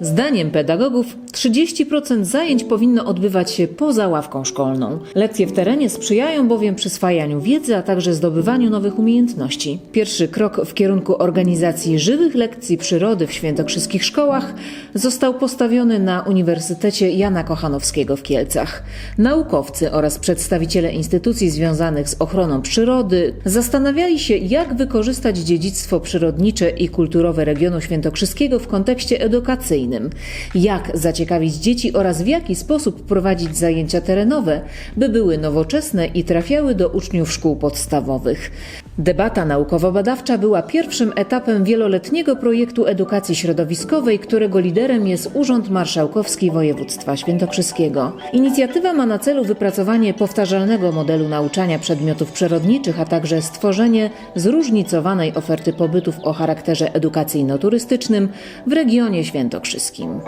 Zdaniem pedagogów 30% zajęć powinno odbywać się poza ławką szkolną. Lekcje w terenie sprzyjają bowiem przyswajaniu wiedzy, a także zdobywaniu nowych umiejętności. Pierwszy krok w kierunku organizacji żywych lekcji przyrody w świętokrzyskich szkołach został postawiony na Uniwersytecie Jana Kochanowskiego w Kielcach. Naukowcy oraz przedstawiciele instytucji związanych z ochroną przyrody zastanawiali się, jak wykorzystać dziedzictwo przyrodnicze i kulturowe regionu świętokrzyskiego w kontekście edukacyjnym, jak zaciekawić dzieci oraz w jaki sposób prowadzić zajęcia terenowe, by były nowoczesne i trafiały do uczniów szkół podstawowych. Debata naukowo-badawcza była pierwszym etapem wieloletniego projektu edukacji środowiskowej, którego liderem jest Urząd Marszałkowski Województwa Świętokrzyskiego. Inicjatywa ma na celu wypracowanie powtarzalnego modelu nauczania przedmiotów przyrodniczych, a także stworzenie zróżnicowanej oferty pobytów o charakterze edukacyjno-turystycznym w regionie świętokrzyskim.